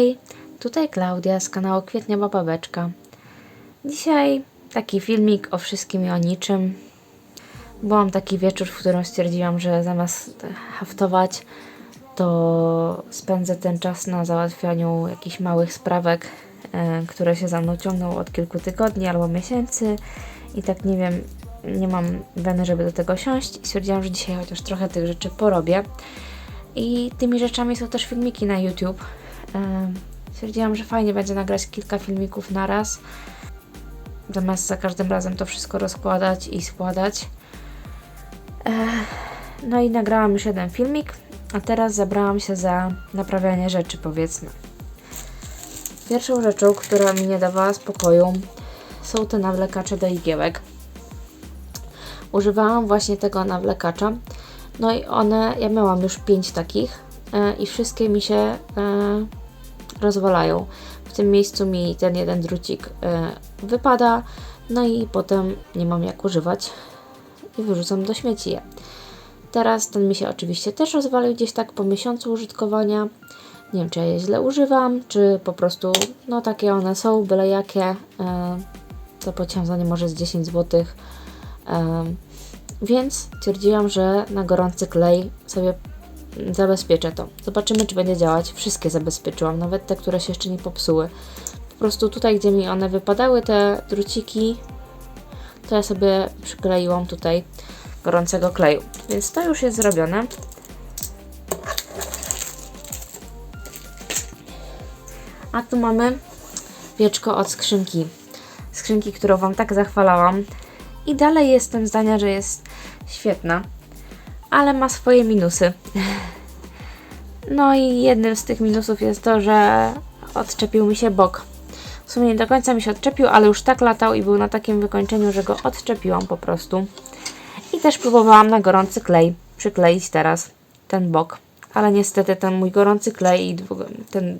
Hej, tutaj Klaudia z kanału Kwietniowa Babeczka. Dzisiaj taki filmik o wszystkim i o niczym. Byłam taki wieczór, w którym stwierdziłam, że zamiast haftować, to spędzę ten czas na załatwianiu jakichś małych sprawek, e, które się za mną ciągną od kilku tygodni albo miesięcy. I tak nie wiem, nie mam weny, żeby do tego siąść. Stwierdziłam, że dzisiaj chociaż trochę tych rzeczy porobię. I tymi rzeczami są też filmiki na YouTube. Stwierdziłam, że fajnie będzie nagrać kilka filmików na raz, zamiast za każdym razem to wszystko rozkładać i składać. No i nagrałam już jeden filmik, a teraz zabrałam się za naprawianie rzeczy, powiedzmy. Pierwszą rzeczą, która mi nie dawała spokoju, są te nawlekacze do igiełek. Używałam właśnie tego nawlekacza. No i one, ja miałam już pięć takich e, i wszystkie mi się e, rozwalają. W tym miejscu mi ten jeden drucik e, wypada, no i potem nie mam jak używać i wyrzucam do śmieci je. Teraz ten mi się oczywiście też rozwalił gdzieś tak po miesiącu użytkowania. Nie wiem, czy ja je źle używam, czy po prostu, no takie one są, byle jakie. E, to płaciłam za nie może z 10 zł. E, więc stwierdziłam, że na gorący klej sobie zabezpieczę to. Zobaczymy, czy będzie działać. Wszystkie zabezpieczyłam, nawet te, które się jeszcze nie popsuły. Po prostu tutaj, gdzie mi one wypadały, te druciki, to ja sobie przykleiłam tutaj gorącego kleju. Więc to już jest zrobione. A tu mamy wieczko od skrzynki. Skrzynki, którą Wam tak zachwalałam. I dalej jestem zdania, że jest świetna, ale ma swoje minusy. No i jednym z tych minusów jest to, że odczepił mi się bok. W sumie nie do końca mi się odczepił, ale już tak latał i był na takim wykończeniu, że go odczepiłam po prostu. I też próbowałam na gorący klej przykleić teraz ten bok. Ale niestety ten mój gorący klej i ten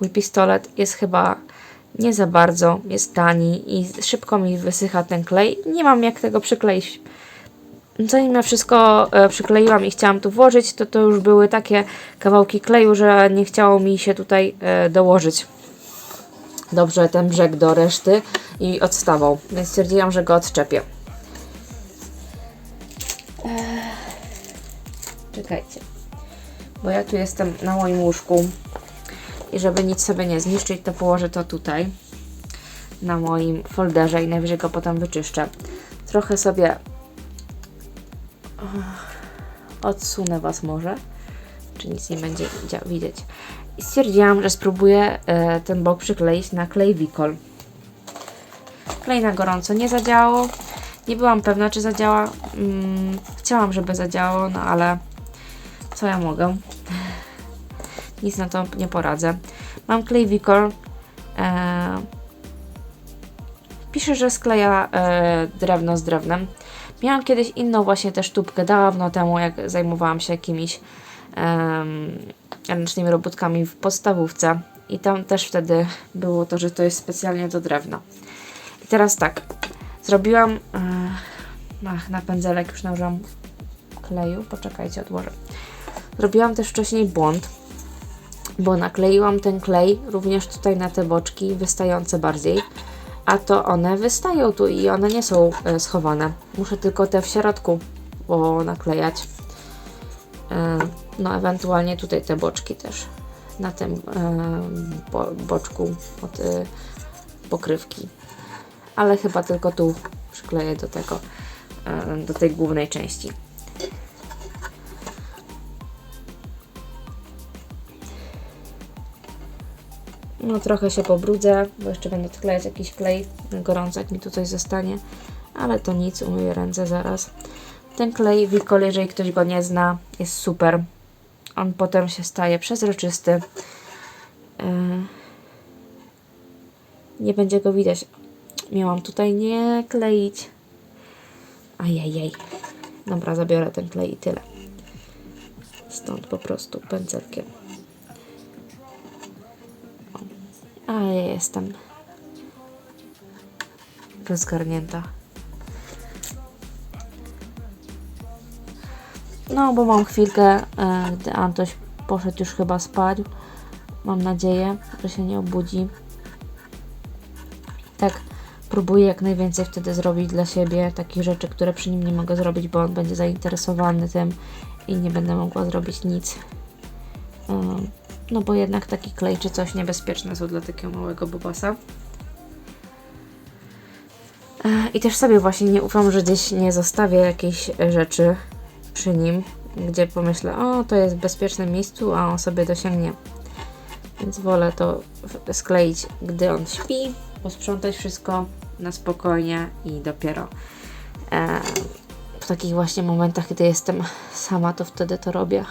mój pistolet jest chyba nie za bardzo, jest tani i szybko mi wysycha ten klej. Nie mam jak tego przykleić zanim ja wszystko e, przykleiłam i chciałam tu włożyć, to to już były takie kawałki kleju, że nie chciało mi się tutaj e, dołożyć dobrze ten brzeg do reszty i odstawał, więc stwierdziłam, że go odczepię. Eee, Czekajcie, bo ja tu jestem na moim łóżku i żeby nic sobie nie zniszczyć, to położę to tutaj na moim folderze i najwyżej go potem wyczyszczę. Trochę sobie odsunę Was może, czy nic nie będzie widzieć. I stwierdziłam, że spróbuję e, ten bok przykleić na klej Wikol. Klej na gorąco nie zadziałało. Nie byłam pewna, czy zadziała. Mm, chciałam, żeby zadziałało, no ale co ja mogę? Nic na to nie poradzę. Mam klej Wikol. E, pisze, że skleja e, drewno z drewnem. Miałam kiedyś inną właśnie też tubkę dawno temu, jak zajmowałam się jakimiś em, ręcznymi robótkami w podstawówce. I tam też wtedy było to, że to jest specjalnie do drewna. I teraz tak, zrobiłam, e, ach, na pędzelek już nałożyłam kleju, poczekajcie, odłożę. Zrobiłam też wcześniej błąd, bo nakleiłam ten klej również tutaj na te boczki, wystające bardziej a to one wystają tu i one nie są e, schowane. Muszę tylko te w środku naklejać. E, no, ewentualnie tutaj te boczki też. Na tym e, bo, boczku od pokrywki. Ale chyba tylko tu przykleję do tego, do tej głównej części. No trochę się pobrudzę, bo jeszcze będę odklejać jakiś klej gorący, jak mi tu coś zostanie. Ale to nic, umyję ręce zaraz. Ten klej Wikol, jeżeli ktoś go nie zna, jest super. On potem się staje przezroczysty. Yy. Nie będzie go widać. Miałam tutaj nie kleić. Ajajaj. Dobra, zabiorę ten klej i tyle. Stąd po prostu pędzelkiem. A ja jestem rozgarnięta. No, bo mam chwilkę, e, gdy Antoś poszedł już chyba spać, Mam nadzieję, że się nie obudzi. Tak, próbuję jak najwięcej wtedy zrobić dla siebie takich rzeczy, które przy nim nie mogę zrobić, bo on będzie zainteresowany tym i nie będę mogła zrobić nic. Ym, No bo jednak taki klej czy coś niebezpieczne są dla takiego małego bobasa. E, I też sobie właśnie nie ufam, że gdzieś nie zostawię jakiejś rzeczy przy nim, gdzie pomyślę, o to jest w bezpiecznym miejscu, a on sobie dosięgnie. Więc wolę to skleić, gdy on śpi, posprzątać wszystko na spokojnie i dopiero e, w takich właśnie momentach, gdy jestem sama, to wtedy to robię.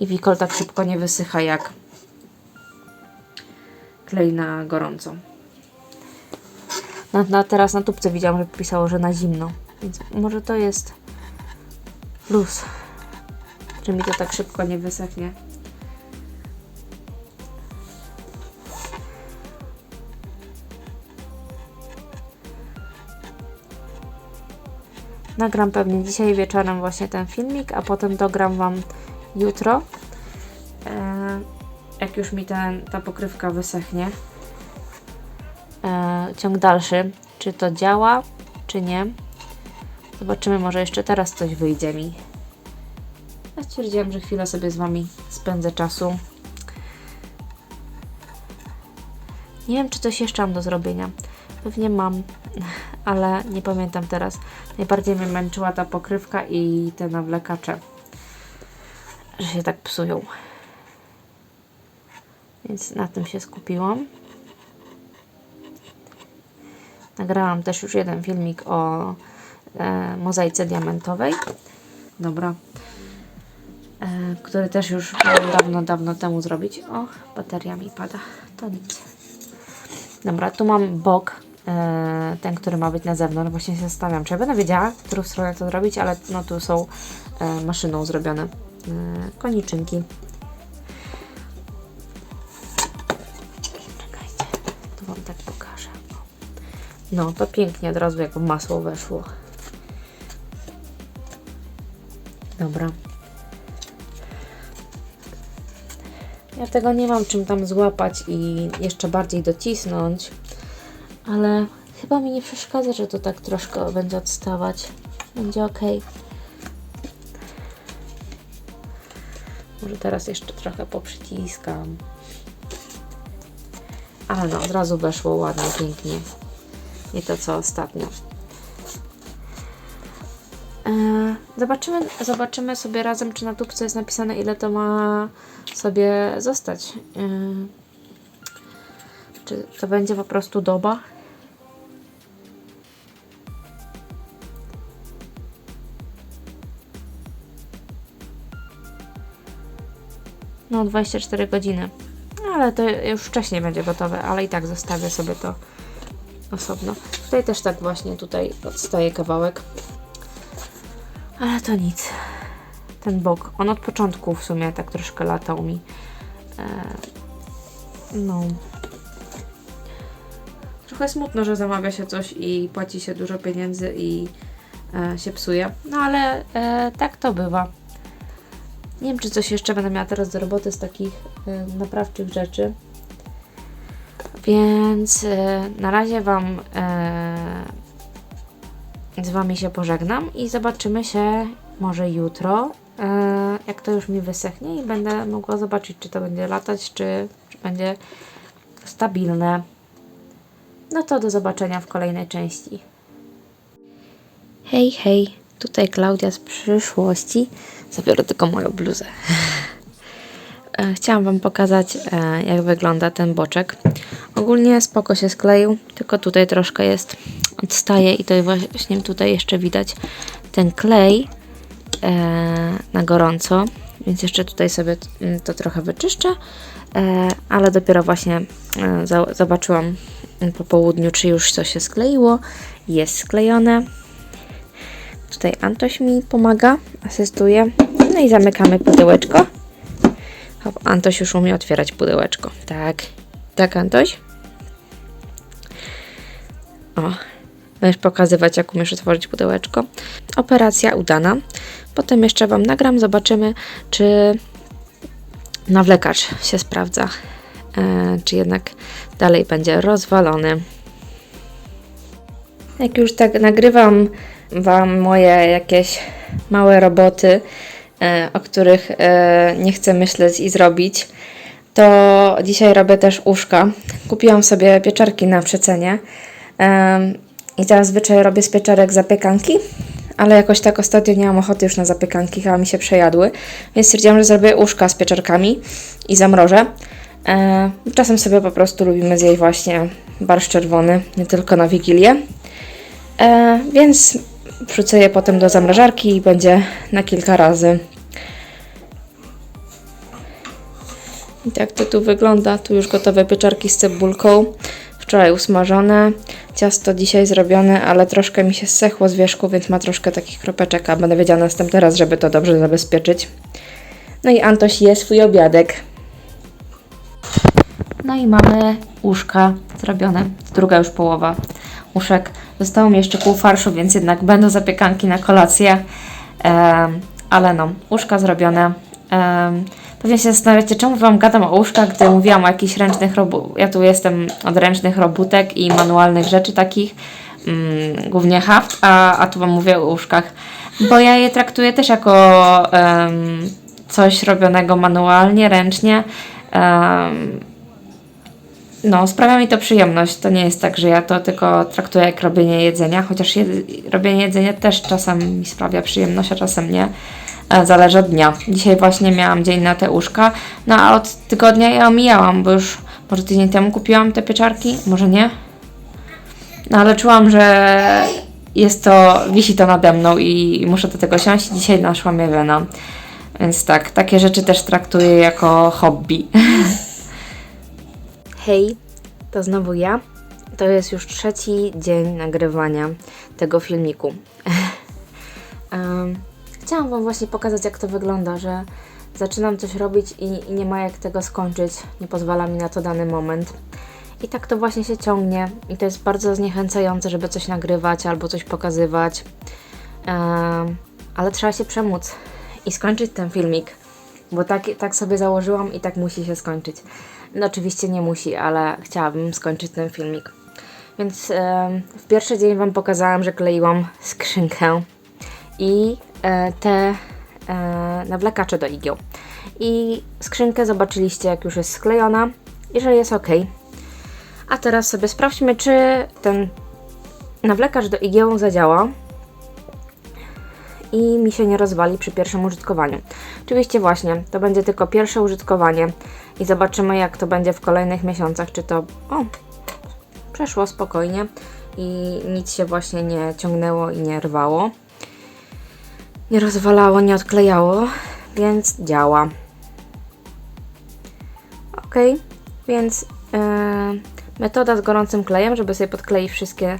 I wikol tak szybko nie wysycha jak klej na gorąco. Na, na, teraz na tubce widziałam, że pisało, że na zimno. Więc może to jest plus, że mi to tak szybko nie wysechnie. Nagram pewnie dzisiaj wieczorem właśnie ten filmik, a potem dogram Wam jutro. E, jak już mi ten, ta pokrywka wysechnie. E, ciąg dalszy, czy to działa, czy nie. Zobaczymy, może jeszcze teraz coś wyjdzie mi. Ja stwierdziłam, że chwilę sobie z Wami spędzę czasu. Nie wiem, czy coś jeszcze mam do zrobienia. Pewnie mam, ale nie pamiętam teraz. Najbardziej mnie męczyła ta pokrywka i te nawlekacze, że się tak psują. Więc na tym się skupiłam. Nagrałam też już jeden filmik o e, mozaice diamentowej. Dobra. E, który też już miałam dawno, dawno temu zrobić. O, bateria mi pada. To nic. Dobra, tu mam bok, e, ten, który ma być na zewnątrz. Właśnie się zastanawiam, czy ja będę wiedziała, w którą stronę to zrobić, ale no tu są e, maszyną zrobione koniczynki. Czekajcie, to Wam tak pokażę. No, to pięknie od razu jak w masło weszło. Dobra. Ja tego nie mam czym tam złapać i jeszcze bardziej docisnąć, ale chyba mi nie przeszkadza, że to tak troszkę będzie odstawać. Będzie ok. Może teraz jeszcze trochę poprzyciskam. Ale no, od razu weszło ładnie, pięknie. Nie to co ostatnio. E, Zobaczymy, zobaczymy sobie razem, czy na tubce jest napisane, ile to ma sobie zostać. E, Czy to będzie po prostu doba? No, 24 godziny. Ale to już wcześniej będzie gotowe, ale i tak zostawię sobie to osobno. Tutaj też tak właśnie, tutaj odstaje kawałek. Ale to nic. Ten bok. On od początku w sumie tak troszkę latał mi. E, no. Trochę smutno, że zamawia się coś i płaci się dużo pieniędzy i e, się psuje. No ale e, tak to bywa. Nie wiem, czy coś jeszcze będę miała teraz do roboty z takich e, naprawczych rzeczy. Więc e, na razie Wam e, z Wami się pożegnam i zobaczymy się może jutro, e, jak to już mi wysechnie i będę mogła zobaczyć, czy to będzie latać, czy, czy będzie stabilne. No to do zobaczenia w kolejnej części. Hej, hej, tutaj Klaudia z przyszłości. Zabiorę tylko moją bluzę. E, Chciałam Wam pokazać, e, jak wygląda ten boczek. Ogólnie spoko się skleił, tylko tutaj troszkę jest, odstaje i to właśnie tutaj jeszcze widać ten klej e, na gorąco, więc jeszcze tutaj sobie t- m, to trochę wyczyszczę, ale dopiero właśnie zobaczyłam po południu, czy już to się skleiło. Jest sklejone. Tutaj Antoś mi pomaga, asystuje. No i zamykamy pudełeczko. Hop, Antoś już umie otwierać pudełeczko. Tak. Tak, Antoś? O, będziesz pokazywać, jak umiesz otworzyć pudełeczko. Operacja udana. Potem jeszcze Wam nagram, zobaczymy, czy nawlekacz się sprawdza, e, czy jednak dalej będzie rozwalony. Jak już tak nagrywam Wam moje jakieś małe roboty, e, o których e, nie chcę myśleć i zrobić, to dzisiaj robię też uszka. Kupiłam sobie pieczarki na przecenie i teraz zwyczaj robię z pieczarek zapiekanki, ale jakoś tak ostatnio nie mam ochoty już na zapiekanki, chyba mi się przejadły, więc stwierdziłam, że zrobię uszka z pieczarkami i zamrożę. E, czasem sobie po prostu lubimy zjeść właśnie barszcz czerwony, nie tylko na Wigilię. Więc wrzucę je potem do zamrażarki i będzie na kilka razy. I tak to tu wygląda. Tu już gotowe pieczarki z cebulką. Wczoraj usmażone. Ciasto dzisiaj zrobione, ale troszkę mi się zsechło z wierzchu, więc ma troszkę takich kropeczek, a będę wiedziała następny raz, żeby to dobrze zabezpieczyć. No i Antoś je swój obiadek. No i mamy uszka zrobione. Druga już połowa uszek. Zostało mi jeszcze pół farszu, więc jednak będą zapiekanki na kolację. Em, ale no, uszka zrobione. Em, pewnie się zastanawiacie, czemu Wam gadam o uszkach, gdy mówiłam o jakichś ręcznych robótkach. Ja tu jestem od ręcznych robótek i manualnych rzeczy takich, mm, głównie haft, a, a tu Wam mówię o uszkach. Bo ja je traktuję też jako em, coś robionego manualnie, ręcznie. Em, no, sprawia mi to przyjemność. To nie jest tak, że ja to tylko traktuję jak robienie jedzenia, chociaż je, robienie jedzenia też czasem mi sprawia przyjemność, a czasem nie. E, Zależy od dnia. Dzisiaj właśnie miałam dzień na te uszka, no a od tygodnia je omijałam, bo już może tydzień temu kupiłam te pieczarki, może nie. No ale czułam, że jest to, wisi to nade mną i muszę do tego siąść. Dzisiaj naszła mnie wena. Więc tak, takie rzeczy też traktuję jako hobby. Hej, to znowu ja. To jest już trzeci dzień nagrywania tego filmiku. Chciałam Wam właśnie pokazać, jak to wygląda, że zaczynam coś robić i, i nie ma jak tego skończyć. Nie pozwala mi na to dany moment. I tak to właśnie się ciągnie. I to jest bardzo zniechęcające, żeby coś nagrywać albo coś pokazywać. Ale trzeba się przemóc i skończyć ten filmik. Bo tak, tak sobie założyłam i tak musi się skończyć. No oczywiście nie musi, ale chciałabym skończyć ten filmik. Więc em, w pierwszy dzień Wam pokazałam, że kleiłam skrzynkę i e, te e, nawlekacze do igieł. I skrzynkę zobaczyliście, jak już jest sklejona i że jest ok. A teraz sobie sprawdźmy, czy ten nawlekacz do igieł zadziała i mi się nie rozwali przy pierwszym użytkowaniu. Oczywiście właśnie, to będzie tylko pierwsze użytkowanie i zobaczymy jak to będzie w kolejnych miesiącach, czy to o, przeszło spokojnie i nic się właśnie nie ciągnęło i nie rwało. Nie rozwalało, nie odklejało, więc działa. Ok, więc yy, metoda z gorącym klejem, żeby sobie podkleić wszystkie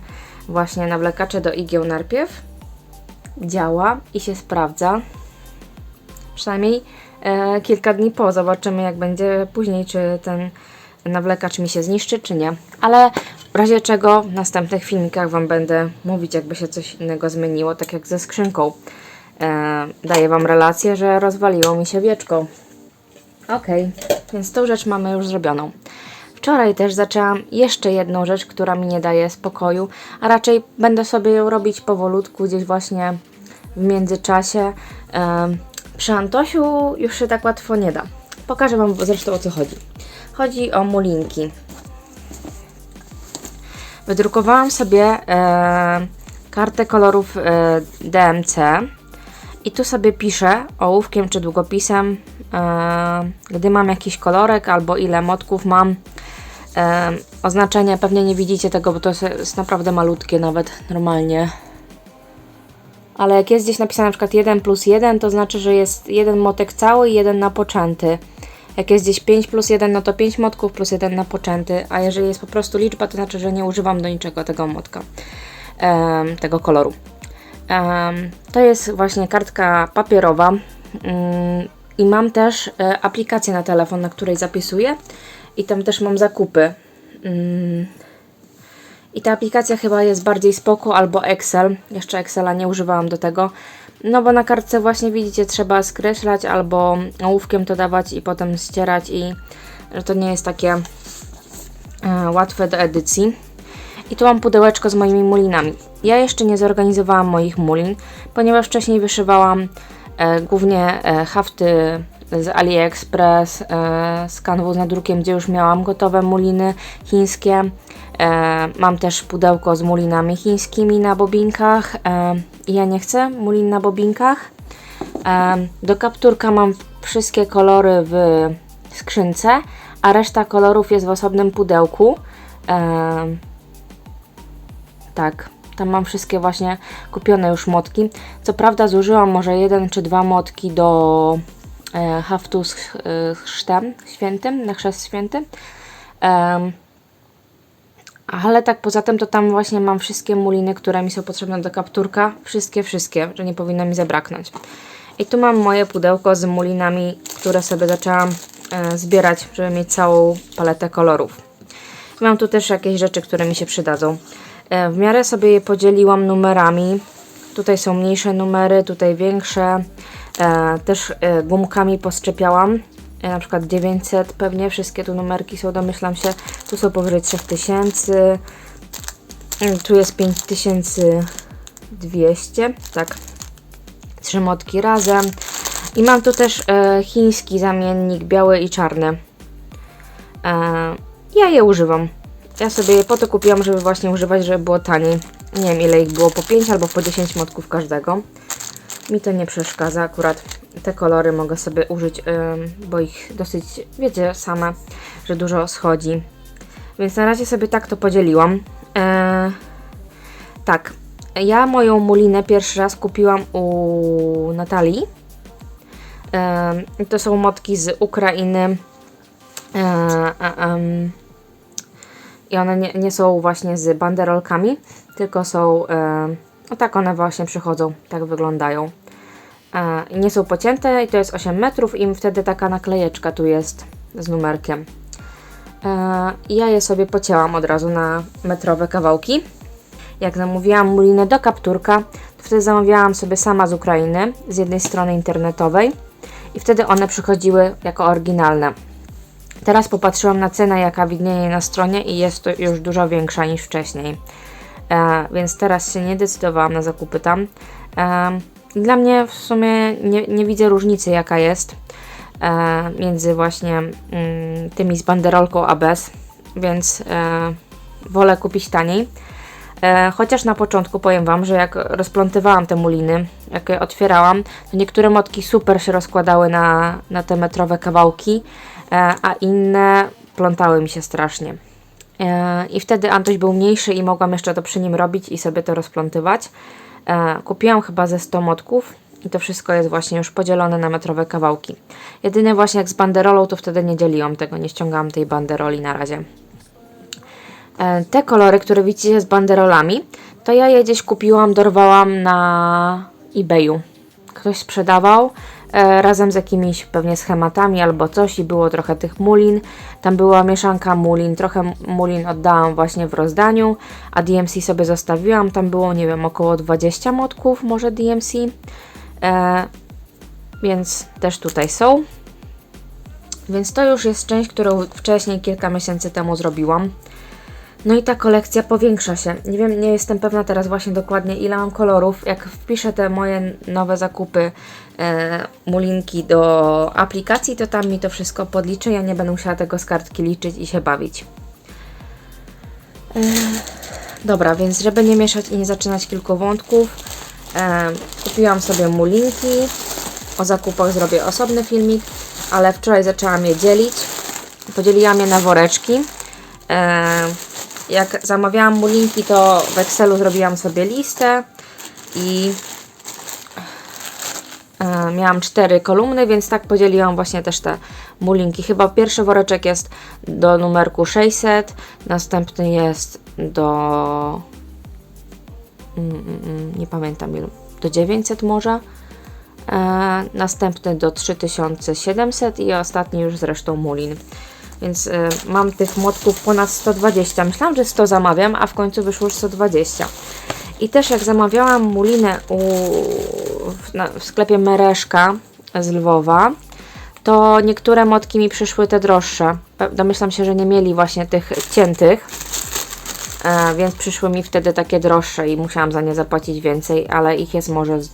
właśnie nawlekacze do igieł najpierw działa i się sprawdza. Przynajmniej kilka dni po. Zobaczymy, jak będzie później, czy ten nawlekacz mi się zniszczy, czy nie. Ale w razie czego w następnych filmikach Wam będę mówić, jakby się coś innego zmieniło, tak jak ze skrzynką. E, daję Wam relację, że rozwaliło mi się wieczko. Ok, więc tą rzecz mamy już zrobioną. Wczoraj też zaczęłam jeszcze jedną rzecz, która mi nie daje spokoju, a raczej będę sobie ją robić powolutku, gdzieś właśnie w międzyczasie. Em, przy Antosiu już się tak łatwo nie da. Pokażę Wam zresztą o co chodzi. Chodzi o mulinki. Wydrukowałam sobie e, kartę kolorów e, DMC i tu sobie piszę ołówkiem czy długopisem, e, gdy mam jakiś kolorek albo ile motków mam. E, oznaczenie pewnie nie widzicie tego, bo to jest naprawdę malutkie nawet normalnie. Ale jak jest gdzieś napisane na przykład 1 plus 1, to znaczy, że jest jeden motek cały i jeden napoczęty. Jak jest gdzieś 5 plus 1, no to 5 motków plus 1 napoczęty, a jeżeli jest po prostu liczba, to znaczy, że nie używam do niczego tego motka, em, tego koloru. Em, to jest właśnie kartka papierowa mm, i mam też e, aplikację na telefon, na której zapisuję i tam też mam zakupy. Mm, I ta aplikacja chyba jest bardziej spoko albo Excel. Jeszcze Excela nie używałam do tego. No bo na kartce właśnie widzicie, trzeba skreślać albo ołówkiem to dawać i potem ścierać i że to nie jest takie e, łatwe do edycji. I tu mam pudełeczko z moimi mulinami. Ja jeszcze nie zorganizowałam moich mulin, ponieważ wcześniej wyszywałam e, głównie e, hafty z AliExpress, e, z kanwu z nadrukiem, gdzie już miałam gotowe muliny chińskie. E, mam też pudełko z mulinami chińskimi na bobinkach. E, ja nie chcę mulin na bobinkach. E, do kapturka mam wszystkie kolory w skrzynce, a reszta kolorów jest w osobnym pudełku. Tak, tam mam wszystkie właśnie kupione już motki. Co prawda zużyłam może jeden czy dwa motki do haftu z ch- chrztem świętym, na chrzest święty. Ale tak poza tym to tam właśnie mam wszystkie muliny, które mi są potrzebne do kapturka. Wszystkie, wszystkie, że nie powinno mi zabraknąć. I tu mam moje pudełko z mulinami, które sobie zaczęłam e, zbierać, żeby mieć całą paletę kolorów. Mam tu też jakieś rzeczy, które mi się przydadzą. E, W miarę sobie je podzieliłam numerami. Tutaj są mniejsze numery, tutaj większe. E, też gumkami poszczepiałam. Na przykład 900 pewnie, wszystkie tu numerki są, domyślam się. Tu są powyżej 3000. Mm, Tu jest 5200, tak. Trzy motki razem. I mam tu też e, chiński zamiennik biały i czarny. E, ja je używam. Ja sobie je po to kupiłam, żeby właśnie używać, żeby było taniej. Nie wiem ile ich było, po 5 albo po 10 motków każdego. Mi to nie przeszkadza, akurat te kolory mogę sobie użyć, bo ich dosyć, wiecie same, że dużo schodzi. Więc na razie sobie tak to podzieliłam. E, tak, ja moją mulinę pierwszy raz kupiłam u Natalii. To są motki z Ukrainy. E, I one nie, nie są właśnie z banderolkami, tylko są. E, no tak one właśnie przychodzą, tak wyglądają. E, nie są pocięte i to jest 8 metrów i wtedy taka naklejeczka tu jest z numerkiem. E, ja je sobie pocięłam od razu na metrowe kawałki. Jak zamówiłam mulinę do kapturka, to wtedy zamawiałam sobie sama z Ukrainy, z jednej strony internetowej i wtedy one przychodziły jako oryginalne. Teraz popatrzyłam na cenę, jaka widnieje na stronie i jest to już dużo większa niż wcześniej. E, więc teraz się nie decydowałam na zakupy tam. Dla mnie w sumie nie, nie widzę różnicy, jaka jest e, między właśnie mm, tymi z banderolką a bez, więc e, wolę kupić taniej. E, chociaż na początku powiem Wam, że jak rozplątywałam te muliny, jak je otwierałam, to niektóre motki super się rozkładały na, na te metrowe kawałki, e, a inne plątały mi się strasznie. E, I wtedy Antoś był mniejszy i mogłam jeszcze to przy nim robić i sobie to rozplątywać. E, kupiłam chyba ze 100 motków i to wszystko jest właśnie już podzielone na metrowe kawałki. Jedynie właśnie jak z banderolą, to wtedy nie dzieliłam tego, nie ściągałam tej banderoli na razie. E, Te kolory, które widzicie z banderolami, to ja je gdzieś kupiłam, dorwałam na eBayu. Ktoś sprzedawał e, razem z jakimiś pewnie schematami albo coś i było trochę tych mulin. Tam była mieszanka mulin, trochę mulin oddałam właśnie w rozdaniu, a DMC sobie zostawiłam. Tam było, nie wiem, około 20 motków, może DMC. E, więc też tutaj są. Więc to już jest część, którą wcześniej, kilka miesięcy temu zrobiłam. No i ta kolekcja powiększa się. Nie wiem, nie jestem pewna teraz właśnie dokładnie ile mam kolorów. Jak wpiszę te moje nowe zakupy e, mulinki do aplikacji, to tam mi to wszystko podliczy. Ja nie będę musiała tego z kartki liczyć i się bawić. E, dobra, więc żeby nie mieszać i nie zaczynać kilku wątków, e, kupiłam sobie mulinki. O zakupach zrobię osobny filmik, ale wczoraj zaczęłam je dzielić. Podzieliłam je na woreczki. E, jak zamawiałam mulinki, to w Excelu zrobiłam sobie listę i e, miałam cztery kolumny, więc tak podzieliłam właśnie też te mulinki. Chyba pierwszy woreczek jest do numerku 600, następny jest do mm, mm, mm, nie pamiętam ilu, do 900 może. E, następny do 3700 i ostatni już zresztą mulin. Więc y, mam tych młotków ponad 120. Myślałam, że 100 zamawiam, a w końcu wyszło już 120. I też jak zamawiałam mulinę u, w, na, w sklepie Mereszka z Lwowa, to niektóre motki mi przyszły te droższe. Domyślam się, że nie mieli właśnie tych ciętych, e, więc przyszły mi wtedy takie droższe i musiałam za nie zapłacić więcej, ale ich jest może z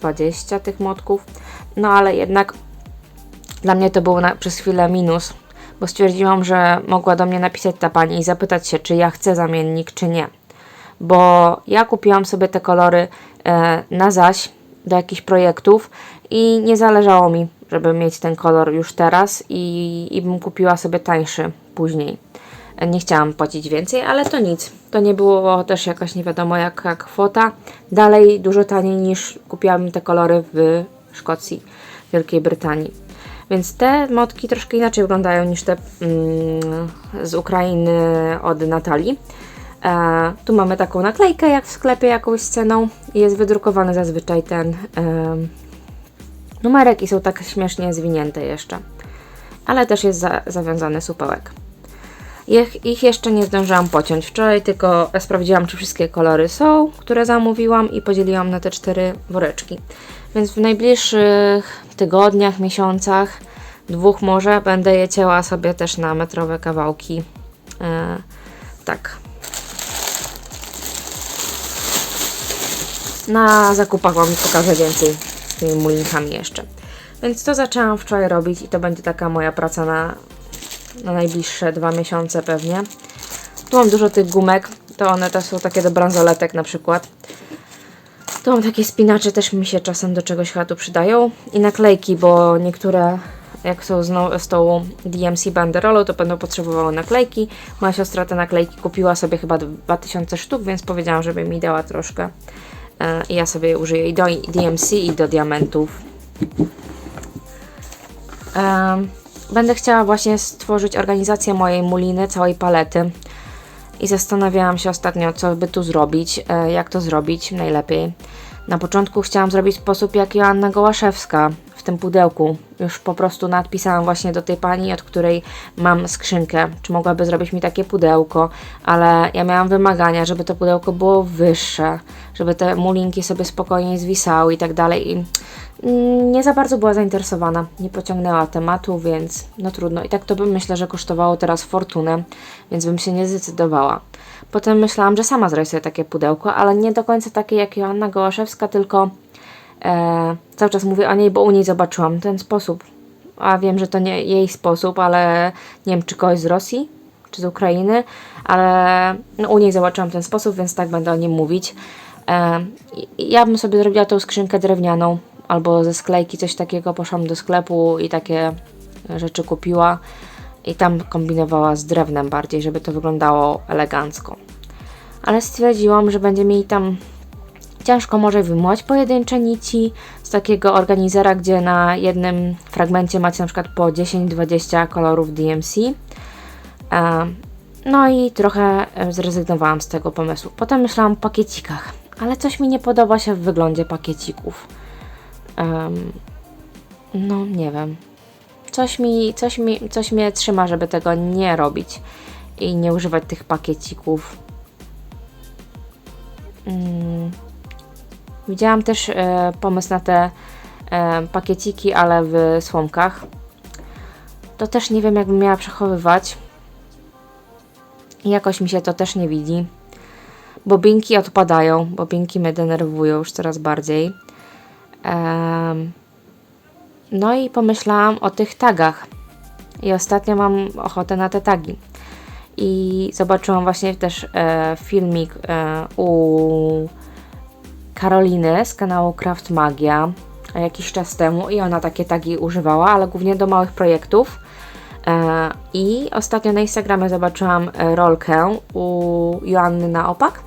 20 tych motków. No ale jednak dla mnie to był na, przez chwilę minus, bo stwierdziłam, że mogła do mnie napisać ta pani i zapytać się, czy ja chcę zamiennik, czy nie. Bo ja kupiłam sobie te kolory e, na zaś do jakichś projektów i nie zależało mi, żeby mieć ten kolor już teraz i, i bym kupiła sobie tańszy później. Nie chciałam płacić więcej, ale to nic. To nie było też jakaś nie wiadomo jaka kwota. Dalej dużo taniej niż kupiłabym te kolory w Szkocji, Wielkiej Brytanii. Więc te motki troszkę inaczej wyglądają niż te mm, z Ukrainy od Natalii. E, tu mamy taką naklejkę jak w sklepie jakąś z ceną jest wydrukowany zazwyczaj ten em, numerek i są tak śmiesznie zwinięte jeszcze. Ale też jest za, zawiązany supełek. Ich, ich jeszcze nie zdążyłam pociąć. Wczoraj tylko sprawdziłam, czy wszystkie kolory są, które zamówiłam i podzieliłam na te cztery woreczki. Więc w najbliższych tygodniach, miesiącach, dwóch może, będę je cięła sobie też na metrowe kawałki. E, tak. Na zakupach Wam pokażę więcej z tymi mulinkami jeszcze. Więc to zaczęłam wczoraj robić i to będzie taka moja praca na, na najbliższe dwa miesiące pewnie. Tu mam dużo tych gumek, to one też są takie do bransoletek na przykład. Tu mam takie spinacze, też mi się czasem do czegoś chyba tu przydają. I naklejki, bo niektóre jak są z, z tą DMC banderolą, to będą potrzebowały naklejki. Moja siostra te naklejki kupiła sobie chyba 2000 sztuk, więc powiedziałam, żeby mi dała troszkę. E, I ja sobie użyję i do DMC i do diamentów. Będę chciała właśnie stworzyć organizację mojej muliny, całej palety. I zastanawiałam się ostatnio, co by tu zrobić, e, jak to zrobić najlepiej. Na początku chciałam zrobić w sposób jak Joanna Gołaszewska w tym pudełku. Już po prostu nadpisałam właśnie do tej pani, od której mam skrzynkę, czy mogłaby zrobić mi takie pudełko, ale ja miałam wymagania, żeby to pudełko było wyższe, żeby te mulinki sobie spokojnie zwisały i tak dalej. Nie za bardzo była zainteresowana, nie pociągnęła tematu, więc no trudno. I tak to bym myślę, że kosztowało teraz fortunę, więc bym się nie zdecydowała. Potem myślałam, że sama sobie takie pudełko, ale nie do końca takie jak Joanna Gołaszewska, tylko e, cały czas mówię o niej, bo u niej zobaczyłam ten sposób. A wiem, że to nie jej sposób, ale nie wiem, czy kogoś z Rosji, czy z Ukrainy, ale no, u niej zobaczyłam ten sposób, więc tak będę o nim mówić. E, ja bym sobie zrobiła tą skrzynkę drewnianą albo ze sklejki, coś takiego. Poszłam do sklepu i takie rzeczy kupiła i tam kombinowała z drewnem bardziej, żeby to wyglądało elegancko. Ale stwierdziłam, że będzie mi tam ciężko może wymułać pojedyncze nici z takiego organizera, gdzie na jednym fragmencie macie na przykład po 10-20 kolorów DMC. E, No i trochę e, zrezygnowałam z tego pomysłu. Potem myślałam o pakiecikach, ale coś mi nie podoba się w wyglądzie pakiecików. Em, no, nie wiem. Coś mi, coś mi, coś mnie trzyma, żeby tego nie robić i nie używać tych pakiecików. Mm. Widziałam też e, pomysł na te e, pakieciki, ale w słomkach. To też nie wiem, jakbym miała przechowywać. Jakoś mi się to też nie widzi. Bobinki odpadają. Bobinki mnie denerwują już coraz bardziej. No i pomyślałam o tych tagach. I ostatnio mam ochotę na te tagi. I zobaczyłam właśnie też e, filmik e, u Karoliny z kanału Craft Magia jakiś czas temu i ona takie tagi używała, ale głównie do małych projektów. E, I ostatnio na Instagramie zobaczyłam rolkę u Joanny na opak.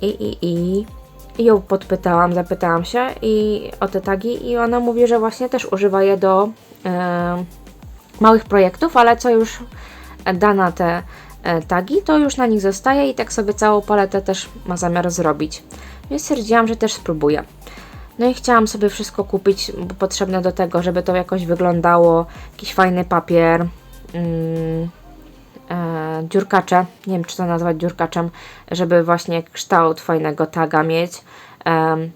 I, i, i, I ją podpytałam, zapytałam się i o te tagi i ona mówi, że właśnie też używa je do e, małych projektów, ale co już da na te e, tagi, to już na nich zostaje i tak sobie całą paletę też ma zamiar zrobić. Więc stwierdziłam, że też spróbuję. No i chciałam sobie wszystko kupić bo potrzebne do tego, żeby to jakoś wyglądało. Jakiś fajny papier, mm, e, dziurkacze, nie wiem czy to nazwać dziurkaczem, żeby właśnie kształt fajnego taga mieć. Em,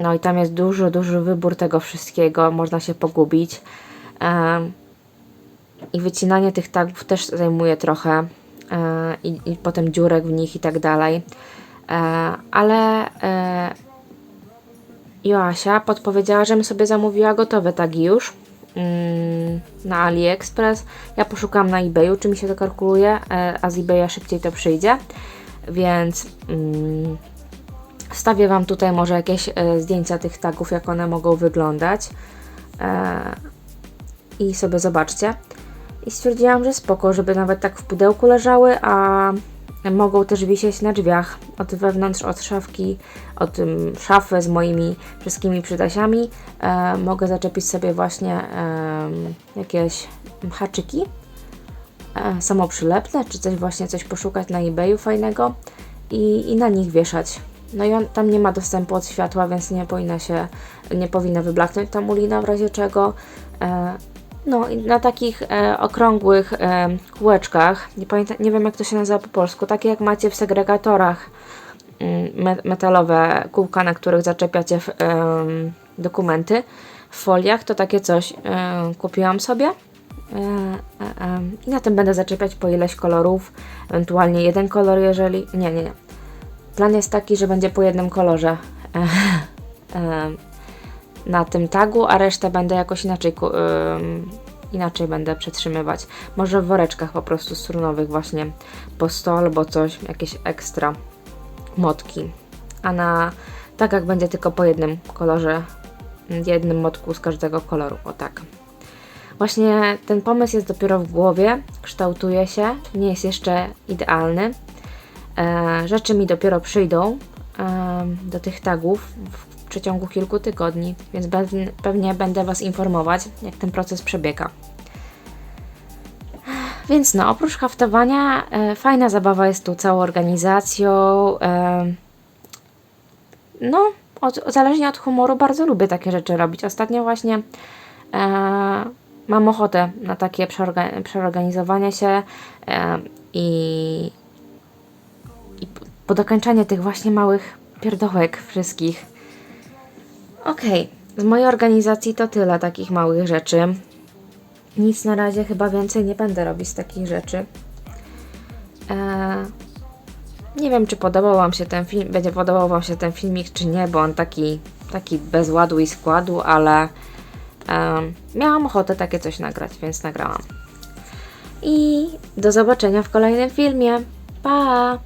no i tam jest dużo, duży wybór tego wszystkiego, można się pogubić. Em, I wycinanie tych tagów też zajmuje trochę e, i, i potem dziurek w nich i tak dalej. E, ale e, Joasia podpowiedziała, żebym sobie zamówiła gotowe tagi już na AliExpress. Ja poszukam na eBayu, czy mi się to kalkuluje, e, a z eBaya szybciej to przyjdzie. Więc mm, wstawię Wam tutaj może jakieś zdjęcia tych tagów, jak one mogą wyglądać. I sobie zobaczcie. I stwierdziłam, że spoko, żeby nawet tak w pudełku leżały, a mogą też wisieć na drzwiach od wewnątrz, od szafki, od um, szafy z moimi wszystkimi przydasiami. E, mogę zaczepić sobie właśnie em, jakieś haczyki e, samoprzylepne, czy coś właśnie coś poszukać na eBayu fajnego i, i na nich wieszać. No i on, tam nie ma dostępu od światła, więc nie powinna się, nie powinna wyblaknąć ta mulina w razie czego. E, no na takich e, okrągłych e, kółeczkach, nie, pamiętam, nie wiem jak to się nazywa po polsku, takie jak macie w segregatorach mm, me, metalowe kółka, na których zaczepiacie w, em, dokumenty w foliach, to takie coś em, kupiłam sobie. E, e, em, I na tym będę zaczepiać po ileś kolorów, ewentualnie jeden kolor, jeżeli. Nie, nie, nie. Plan jest taki, że będzie po jednym kolorze e, e, na tym tagu, a resztę będę jakoś inaczej, ym, inaczej będę przetrzymywać. Może w woreczkach po prostu strunowych właśnie po 100 albo coś, jakieś ekstra motki. A na tagach będzie tylko po jednym kolorze, jednym motku z każdego koloru, o tak. Właśnie ten pomysł jest dopiero w głowie, kształtuje się, nie jest jeszcze idealny. E, rzeczy mi dopiero przyjdą e, do tych tagów w przeciągu kilku tygodni, więc pewnie, będę Was informować, jak ten proces przebiega. Więc no, oprócz haftowania, e, fajna zabawa jest tu całą organizacją. E, no, od, zależnie od humoru, bardzo lubię takie rzeczy robić. Ostatnio właśnie e, mam ochotę na takie przeorga- przeorganizowanie się e, i, i po dokończenie tych właśnie małych pierdołek wszystkich. Okej, z mojej organizacji to tyle takich małych rzeczy. Nic na razie chyba więcej nie będę robić z takich rzeczy. Eee, nie wiem, czy podobał Wam się ten film, będzie podobał Wam się ten filmik, czy nie, bo on taki, taki bez ładu i składu, ale em, miałam ochotę takie coś nagrać, więc nagrałam. I do zobaczenia w kolejnym filmie. Pa!